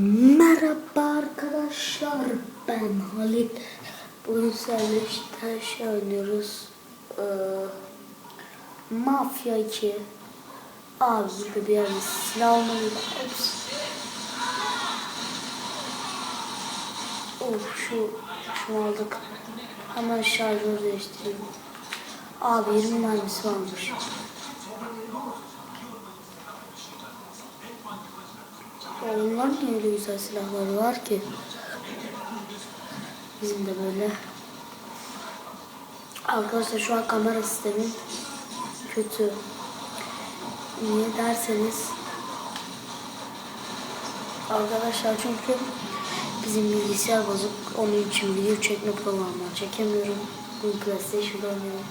Merhaba arkadaşlar ben Halit. Bugün sizlerle işte şey oynuyoruz. Ee, Mafya 2. Abi burada bir yerde silah almalıyım. Of şu şunu aldık. Hemen şarjör değiştireyim. Abi 20 mermisi varmış. Onlar niye öyle güzel silahları var ki? Bizim de böyle. Arkadaşlar şu an kamera sistemi kötü. Niye derseniz Arkadaşlar çünkü bizim bilgisayar bozuk. Onun için video çekme programı çekemiyorum. Bu PlayStation'da oynuyorum.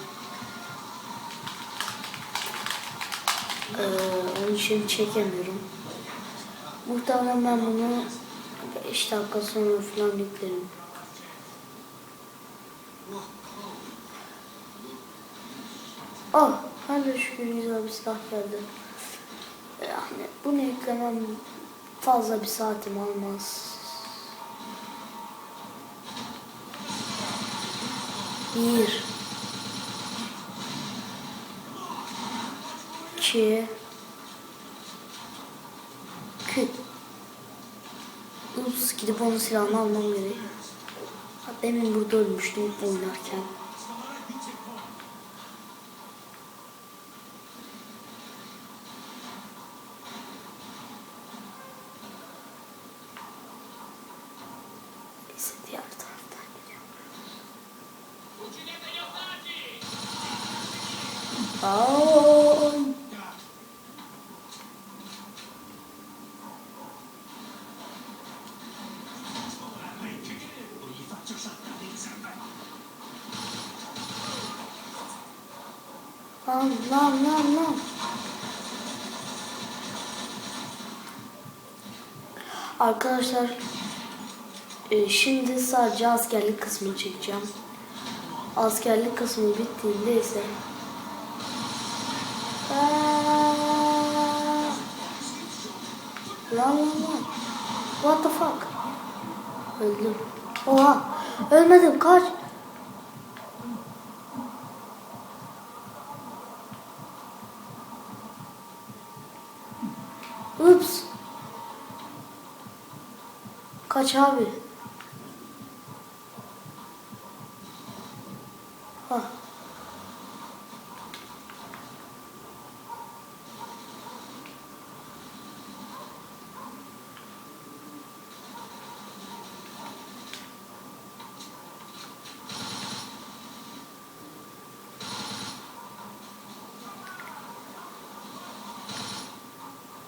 Ee, onun için çekemiyorum. Muhtemelen ben bunu 5 dakika sonra falan yüklerim. Oh, hadi şükür güzel bir silah geldi. Yani bunu yüklemem fazla bir saatim almaz. Bir. İki. Ups gidip onun silahını almam gerek. Ha, Demin burada ölmüştüm oynarken. Neyse diğer. Aa, Lan lan lan. Arkadaşlar e, şimdi sadece askerlik kısmını çekeceğim. Askerlik kısmı bittiğinde ise Aa! Lan lan lan. What the fuck? Öldüm. Oha. Ölmedim kaç. Ups. Kaç abi? Ha.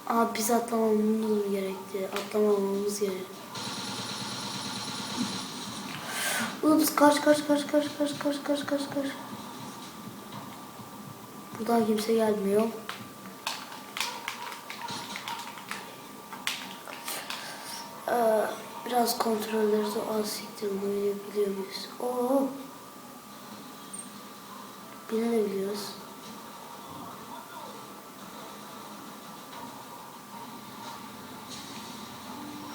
Abi biz atlamamamız gerekti. Atlamamamız gerek. Ups kaç kaç kaç kaç kaç kaç kaç kaç kaç. Buradan kimse gelmiyor. Ee, biraz kontrolleri az siktir bunu biliyor muyuz? Oo. Binebiliyoruz.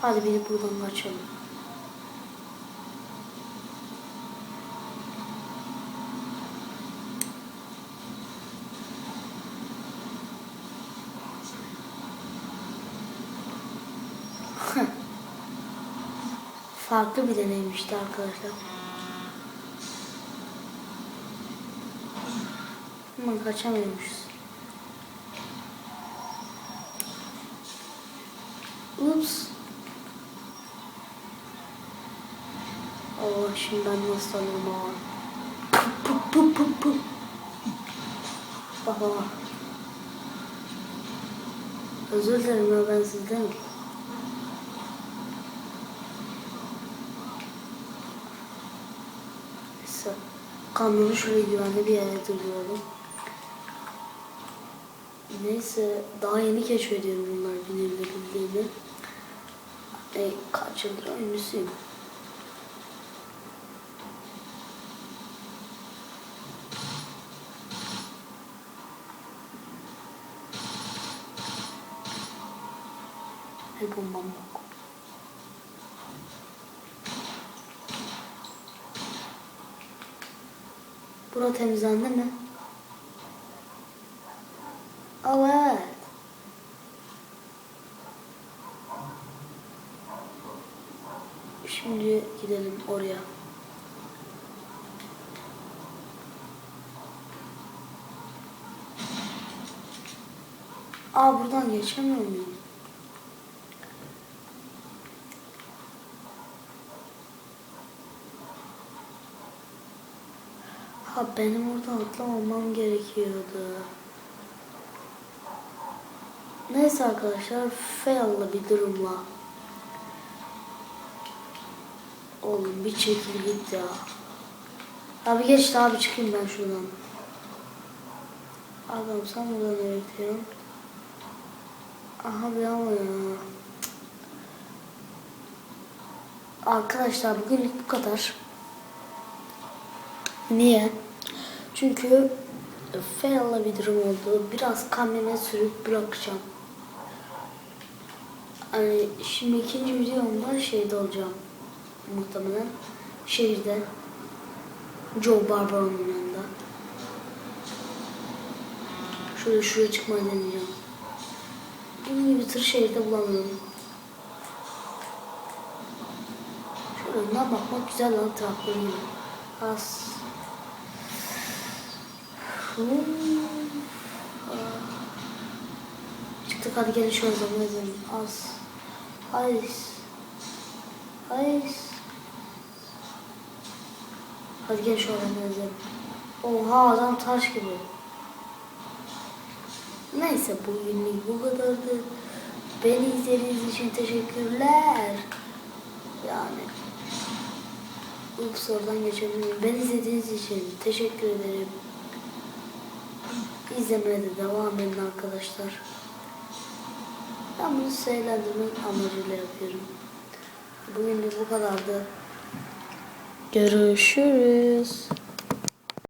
Hadi beni buradan kaçalım. Farklı bir deneymişti arkadaşlar. Ama kaçamıyormuşuz. Ups. Allah şimdi ben nasıl alırım ama. Pup pup pup pup. Bak. Özür dilerim ya ben sizden. Neyse. Kamyonu şuraya güvenli bir yere duruyorum. Neyse daha yeni keşfediyorum bunlar binilebildiğini. E, kaç yıldır oyuncusuyum. Ve bombam Bura temizlendi mi? Evet. Şimdi gidelim oraya. Aa buradan geçemiyor muyum? Ha benim oradan atlamamam gerekiyordu. Neyse arkadaşlar fail'lı bir durumla. Oğlum bir çekil git ya. Abi geç abi çıkayım ben şuradan. Adam sen burada ne bekliyorsun? Aha bir ama ya. Arkadaşlar bugünlük bu kadar. Niye? Çünkü fail'la bir durum oldu. Biraz kamyona sürüp bırakacağım. Hani şimdi ikinci videomda şeyde olacağım. Muhtemelen şehirde. Joe Barbaro'nun yanında. Şöyle şuraya çıkmayı deneyeceğim. Bunun gibi tır şehirde bulamıyorum. Şöyle önden bakmak güzel lan traktör gibi. Az. Çıktık hadi gelin şu zaman edelim. Az. Ice. Ice. Hadi gel şu adamı ezelim. Oha adam taş gibi. Neyse bugünlük bu kadardı. Beni izlediğiniz için teşekkürler. Yani Ups oradan geçebilirim. Beni izlediğiniz için teşekkür ederim. İzlemeye de devam edin arkadaşlar. Ben bunu size amacıyla yapıyorum. Bugün de bu kadardı. Görüşürüz.